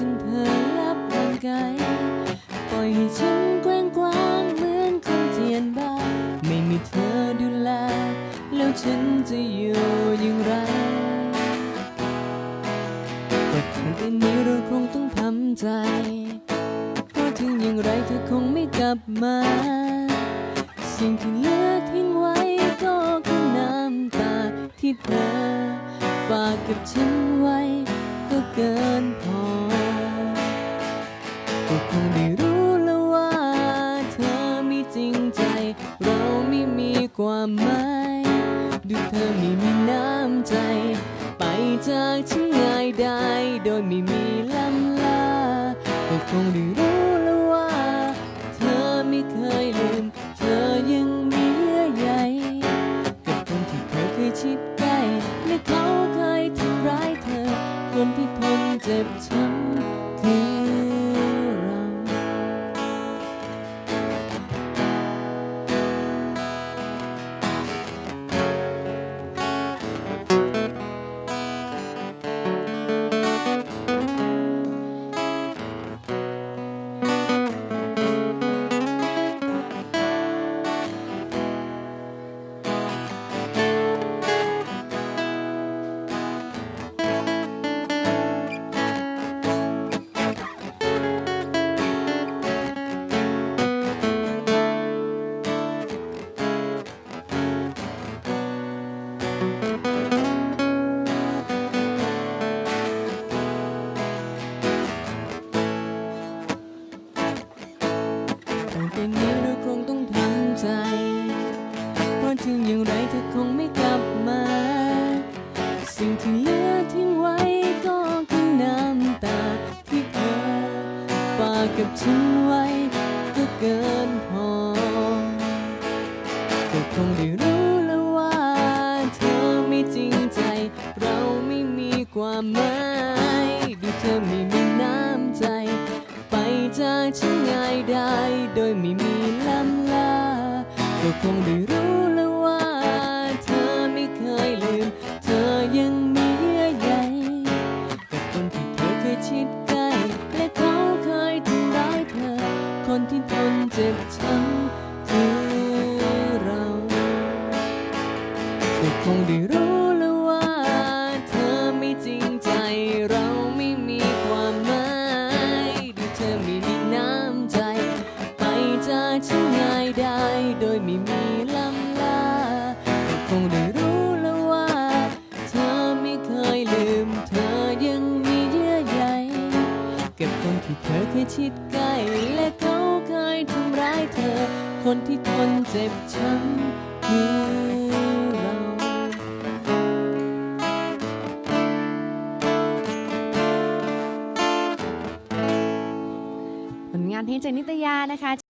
จนเธอรับร่างกายปล่อยให้ฉันแกว้งกลางเหมือนคนเทียนบ้าไม่มีเธอดูแล แล้วฉันจะอยู่อย่างไรแต่ทางอันนี้เราคงต้องทำใจ เพราะถึงอย่างไรเธอคงไม่กลับมา สิ่งที่เหลือทิ้งไว้ก็คือน้ำตาที่เธอฝากกับฉันไว้ก็เกินพอ ก็คงได้รู้แล้วว่าเธอไม่จริงใจ เราไม่มีความหมายดูเธอไม่มีน้ำใจ ไปจากฉันง่ายได้โดยไม่มีลำลาก็คงได้รู้แล้วว่า เธอไม่เคยลืม เธอยังมีเยื่อใยกับคนที่เธอเคยชิดใกล้และเขาเคยทำร้ายเธอ คนที่ทนเจ็บช้ำ ต่อไปนี้เราคงต้องทำใจ เพราะถึงอย่างไรเธอคงไม่กลับมา สิ่งที่เหลือทิ้งไว้ก็คือน้ำตาที่เธอฝากกับฉันไว้ก็เกินพอก็คงได้รู้แล้วว่า เธอไม่จริงใจ เราไม่มีความหมายดูเธอไม่มีน้ำใจ ไปจากฉันง่ายได้ โดยไม่มีลำลา ก็คงได้รู้แล้วว่า เธอไม่เคยลืม เธอยังมีเยื่อใยกับคนที่เธอเคยชิดใกล้ และเขาเคยทำร้ายเธอ คนที่ทนเจ็บช้ำคือเราก็คงได้รู้ คงได้รู้แล้วว่า เธอไม่เคยลืม เธอยังมีเยื่อใยกับคนที่เธอเคยชิดใกล้และเขาเคยทำร้ายเธอ คนที่ทนเจ็บช้ำคือเราผลงานเพลงจากนิตยานะคะ